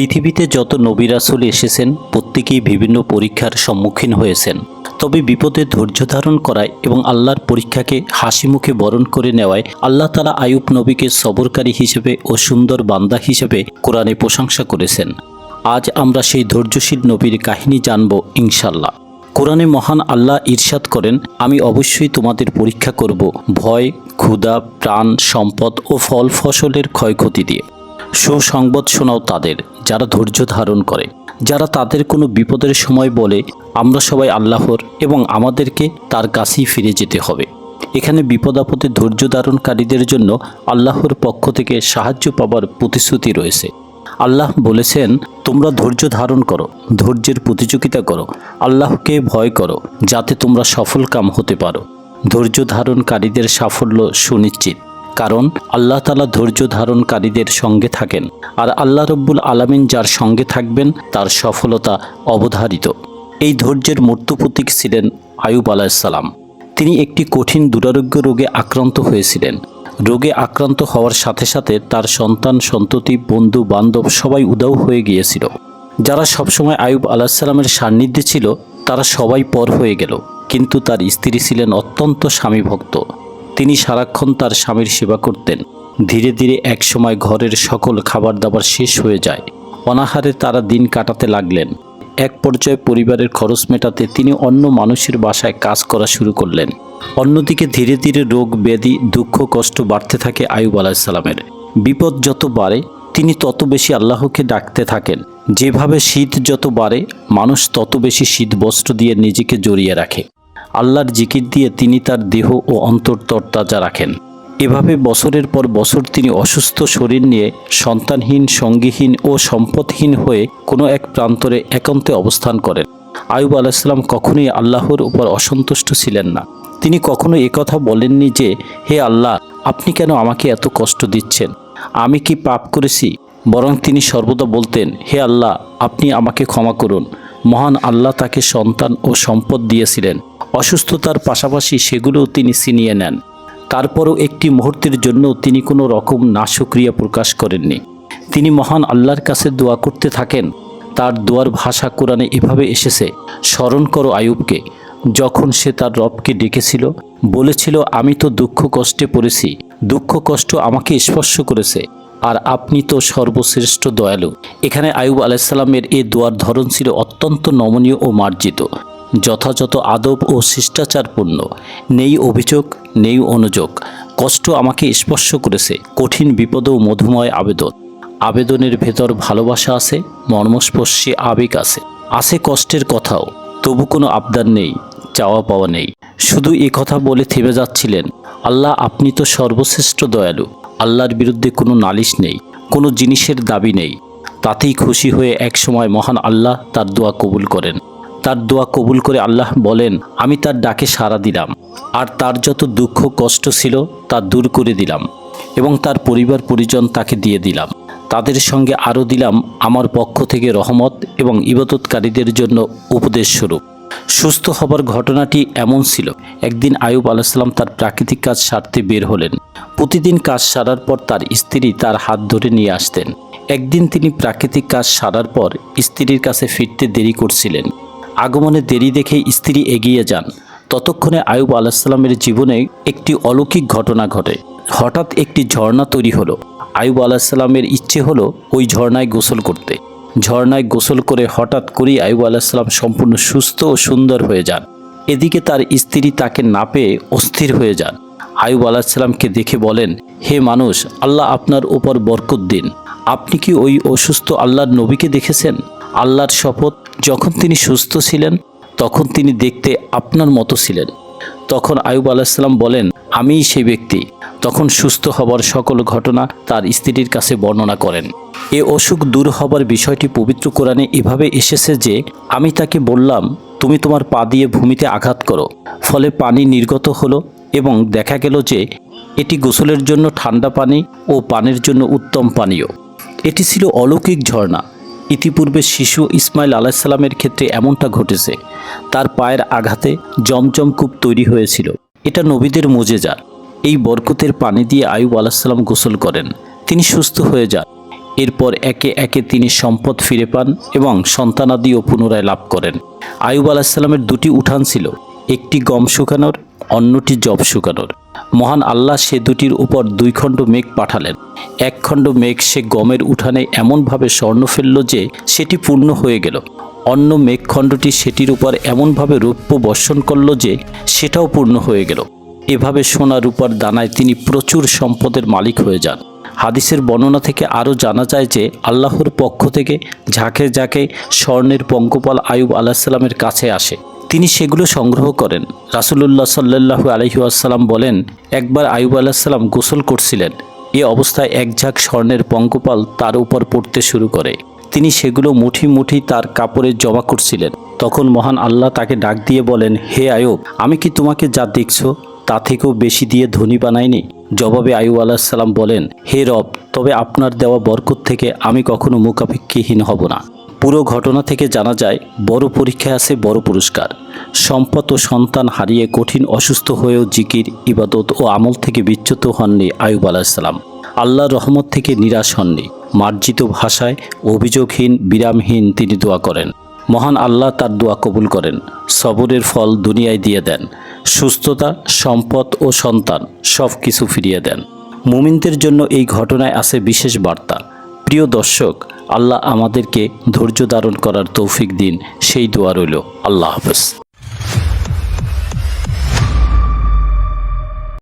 পৃথিবীতে যত নবী রাসুল এসেছেন, প্রত্যেকেই বিভিন্ন পরীক্ষার সম্মুখীন হয়েছেন। তবে বিপদে ধৈর্য ধারণ করায় এবং আল্লাহর পরীক্ষাকে হাসি মুখে বরণ করে নেওয়ায় আল্লাহ তালা আয়ুব নবীকে সবরকারী হিসেবে ও সুন্দর বান্দা হিসেবে কোরআনে প্রশংসা করেছেন। আজ আমরা সেই ধৈর্যশীল নবীর কাহিনী জানব ইনশাল্লাহ কোরআনে মহান আল্লাহ ইরশাদ করেন, আমি অবশ্যই তোমাদের পরীক্ষা করব ভয়, ক্ষুধা, প্রাণ, সম্পদ ও ফল ফসলের ক্ষয়ক্ষতি দিয়ে। সুসংবাদ শোনাও তাদের, যারা ধৈর্য ধারণ করে। যারা তাদের কোনো বিপদের সময় বলে, আমরা সবাই আল্লাহর এবং আমাদেরকে তার কাছেই ফিরে যেতে হবে। এখানে বিপদ আপদে ধৈর্য ধারণকারীদের জন্য আল্লাহর পক্ষ থেকে সাহায্য পাবার প্রতিশ্রুতি রয়েছে। আল্লাহ বলেছেন, তোমরা ধৈর্য ধারণ করো, ধৈর্যের প্রতিযোগিতা করো, আল্লাহকে ভয় করো, যাতে তোমরা সফল কাম হতে পারো। ধৈর্য ধারণকারীদের সাফল্য সুনিশ্চিত। কারণ আল্লাহ তালা ধৈর্য ধারণকারীদের সঙ্গে থাকেন আর আল্লাহ রব্বুল আলামিন যার সঙ্গে থাকবেন, তার সফলতা অবধারিত। এই ধৈর্যের মূর্ত প্রতীক ছিলেন আয়ুব আলাহিসাল্লাম তিনি একটি কঠিন দুরারোগ্য রোগে আক্রান্ত হয়েছিলেন। রোগে আক্রান্ত হওয়ার সাথে সাথে তার সন্তান, সন্ততি, বন্ধু, বান্ধব সবাই উদাও হয়ে গিয়েছিল। যারা সবসময় আয়ুব আলাহিসাল্লামের সান্নিধ্যে ছিল, তারা সবাই পর হয়ে গেল। কিন্তু তার স্ত্রী ছিলেন অত্যন্ত স্বামীভক্ত। তিনি সারাক্ষণ তার স্বামীর সেবা করতেন। ধীরে ধীরে একসময় ঘরের সকল খাবার দাবার শেষ হয়ে যায়। অনাহারে তারা দিন কাটাতে লাগলেন। এক পর্যায়ে পরিবারের খরচ মেটাতে তিনি অন্য মানুষের বাসায় কাজ করা শুরু করলেন। অন্যদিকে ধীরে ধীরে রোগ, ব্যাধি, দুঃখ, কষ্ট বাড়তে থাকে আয়ুব আলাহিসাল্লামের বিপদ যত বাড়ে, তিনি তত বেশি আল্লাহকে ডাকতে থাকেন। যেভাবে শীত যত বাড়ে, মানুষ তত বেশি শীত বস্ত্র দিয়ে নিজেকে জড়িয়ে রাখে। আল্লাহর জিকির দিয়ে তিনি তার দেহ ও অন্তর তরতাজা রাখেন। এভাবে বছরের পর বছর তিনি অসুস্থ শরীর নিয়ে সন্তানহীন, সঙ্গীহীন ও সম্পদহীন হয়ে কোনো এক প্রান্তরে একান্তে অবস্থান করেন। আয়ুব আলাহিসাল্লাম কখনোই আল্লাহর উপর অসন্তুষ্ট ছিলেন না। তিনি কখনো একথা বলেননি যে, হে আল্লাহ, আপনি কেন আমাকে এত কষ্ট দিচ্ছেন? আমি কি পাপ করেছি? বরং তিনি সর্বদা বলতেন, হে আল্লাহ, আপনি আমাকে ক্ষমা করুন। মহান আল্লাহ তাকে সন্তান ও সম্পদ দিয়েছিলেন। অসুস্থতার পাশাপাশি সেগুলোও তিনি ছিনিয়ে নেন। তারপরও একটি মুহূর্তের জন্য তিনি কোনো রকম নাশক্রিয়া প্রকাশ করেননি। তিনি মহান আল্লাহর কাছে দোয়া করতে থাকেন। তার দোয়ার ভাষা কোরআনে এভাবে এসেছে, স্মরণ করো আয়ুবকে, যখন সে তার রবকে ডেকেছিল, বলেছিল, আমি তো দুঃখ কষ্টে পড়েছি, দুঃখ কষ্ট আমাকে স্পর্শ করেছে। আর আপনি তো সর্বশ্রেষ্ঠ দয়ালু। এখানে আয়ুব আলাইসাল্লামের এই দোয়ার ধরন ছিল অত্যন্ত নমনীয় ও মার্জিত। যথাযথ আদব ও শিষ্টাচারপূর্ণ। নেই অভিযোগ, নেই অনুযোগ। কষ্ট আমাকে স্পর্শ করেছে। কঠিন বিপদ ও মধুময় আবেদন। আবেদনের ভেতর ভালোবাসা আছে, মর্মস্পর্শী আবেগ আছে। আছে কষ্টের কথাও। তবু কোনো আবদার নেই, চাওয়া পাওয়া নেই। শুধু এ কথা বলে থেমে যাচ্ছিলেন। আল্লাহ, আপনি তো সর্বশ্রেষ্ঠ দয়ালু। আল্লাহর বিরুদ্ধে কোনো নালিশ নেই, কোনো জিনিসের দাবি নেই। তাতেই খুশি হয়ে একসময় মহান আল্লাহ তার দোয়া কবুল করেন। তার দোয়া কবুল করে আল্লাহ বলেন, আমি তার ডাকে সাড়া দিলাম। আর তার যত দুঃখ কষ্ট ছিল, তা দূর করে দিলাম এবং তার পরিবার পরিজন তাকে দিয়ে দিলাম। তাদের সঙ্গে আরও দিলাম আমার পক্ষ থেকে রহমত এবং ইবাদতকারীদের জন্য উপদেশ স্বরূপ। সুস্থ হবার ঘটনাটি এমন ছিল। একদিন আয়ুব আলাহিসাল্লাম তার প্রাকৃতিক কাজ সারতে বের হলেন। প্রতিদিন কাজ সারার পর তার স্ত্রী তার হাত ধরে নিয়ে আসতেন। একদিন তিনি প্রাকৃতিক কাজ সারার পর স্ত্রীর কাছে ফিরতে দেরি করছিলেন। আগমনে দেরি দেখে স্ত্রী এগিয়ে যান। ততক্ষণে আয়ুব আলাহিসাল্লামের জীবনে একটি অলৌকিক ঘটনা ঘটে। হঠাৎ একটি ঝর্ণা তৈরি হলো। আয়ুব আলাহিসাল্লামের ইচ্ছে হলো ওই ঝর্ণায় গোসল করতে। ঝর্ণায় গোসল করে হঠাৎ করেই আয়ুব আলাহিসাল্লাম সম্পূর্ণ সুস্থ ও সুন্দর হয়ে যান। এদিকে তার স্ত্রী তাকে না পেয়ে অস্থির হয়ে যান। আয়ুব আলাহিসাল্লামকে দেখে বলেন, হে মানুষ, আল্লাহ আপনার উপর বরকত দিন। আপনি কি ওই অসুস্থ আল্লাহর নবীকে দেখেছেন? আল্লাহর শপথ যখন তিনি সুস্থ ছিলেন, তখন তিনি দেখতে আপনার মতো ছিলেন। তখন আয়ুব আলাহিসাল্লাম বলেন, আমিই সেই ব্যক্তি। তখন সুস্থ হবার সকল ঘটনা তার স্ত্রীর কাছে বর্ণনা করেন। এ অসুখ দূর হবার বিষয়টি পবিত্র কোরআনে এভাবে এসেছে যে, আমি তাকে বললাম, তুমি তোমার পা দিয়ে ভূমিতে আঘাত করো। ফলে পানি নির্গত হলো এবং দেখা গেল যে, এটি গোসলের জন্য ঠান্ডা পানি ও পানের জন্য উত্তম পানীয়। এটি ছিল অলৌকিক ঝর্ণা। ইতিপূর্বে শিশু ইসমাইল আলাহিসাল্লামের ক্ষেত্রে এমনটা ঘটেছে। তার পায়ের আঘাতে জমজম কূপ তৈরি হয়েছিল। এটা নবীদের মোজেজা এই বরকতের পানি দিয়ে আয়ুব আলাহিসাল্লাম গোসল করেন। তিনি সুস্থ হয়ে যান। এরপর একে একে তিনি সম্পদ ফিরে পান এবং সন্তানাদিও পুনরায় লাভ করেন। আয়ুব আলাহিসাল্লামের দুটি উঠান ছিল, একটি গম শুকানোর, অন্যটি জব শুকানোর। মহান আল্লাহ সে দুটির উপর দুই খণ্ড মেঘ পাঠালেন। এক খণ্ড মেঘ সে গমের উঠানে এমনভাবে স্বর্ণ ফেলল যে সেটি পূর্ণ হয়ে গেল। অন্য মেঘখণ্ডটি সেটির উপর এমনভাবে রৌপ্য বর্ষণ করল যে সেটাও পূর্ণ হয়ে গেল। এভাবে সোনা রূপার দানায় তিনি প্রচুর সম্পদের মালিক হয়ে যান। হাদিসের বর্ণনা থেকে আরও জানা যায় যে, আল্লাহর পক্ষ থেকে ঝাঁকে ঝাঁকে স্বর্ণের পঙ্কপাল আয়ুব আলাহিসাল্লামের কাছে আসে। তিনি সেগুলো সংগ্রহ করেন। রাসুলুল্লাহ সাল্লাহু আলহিউসাল্লাম বলেন, একবার আয়ুব আলাহিসাল্লাম গোসল করছিলেন। এ অবস্থায় এক ঝাঁক স্বর্ণের পঙ্কপাল তার উপর পড়তে শুরু করে। তিনি সেগুলো মুঠি মুঠি তার কাপড়ে জমা করছিলেন। তখন মহান আল্লাহ তাকে ডাক দিয়ে বলেন, হে আয়ুব, আমি কি তোমাকে যা দেখছ তা থেকেও বেশি দিয়ে ধনী বানায়নি? জবাবে আয়ুব আলাহিসাল্লাম বলেন, হে রব, তবে আপনার দেওয়া বরকত থেকে আমি কখনো মুখাপেক্ষীহীন হব না। পুরো ঘটনা থেকে জানা যায়, বড় পরীক্ষায় আছে বড় পুরস্কার। সম্পদ ও সন্তান হারিয়ে কঠিন, অসুস্থ হয়েও জিকির, ইবাদত ও আমল থেকে বিচ্যুত হননি আয়ুব আলাহিসাল্লাম আল্লাহর রহমত থেকে নিরাশ হননি। মার্জিত ভাষায় অভিযোগহীন, বিরামহীন তিনি দোয়া করেন। মহান আল্লাহ তার দোয়া কবুল করেন। সবরের ফল দুনিয়ায় দিয়ে দেন। সুস্থতা, সম্পদ ও সন্তান সব কিছু ফিরিয়ে দেন। মুমিনদের জন্য এই ঘটনায় আছে বিশেষ বার্তা। প্রিয় দর্শক, আল্লাহ আমাদেরকে ধৈর্য ধারণ করার তৌফিক দিন। সেই দোয়া রইল। আল্লাহ হাফেজ।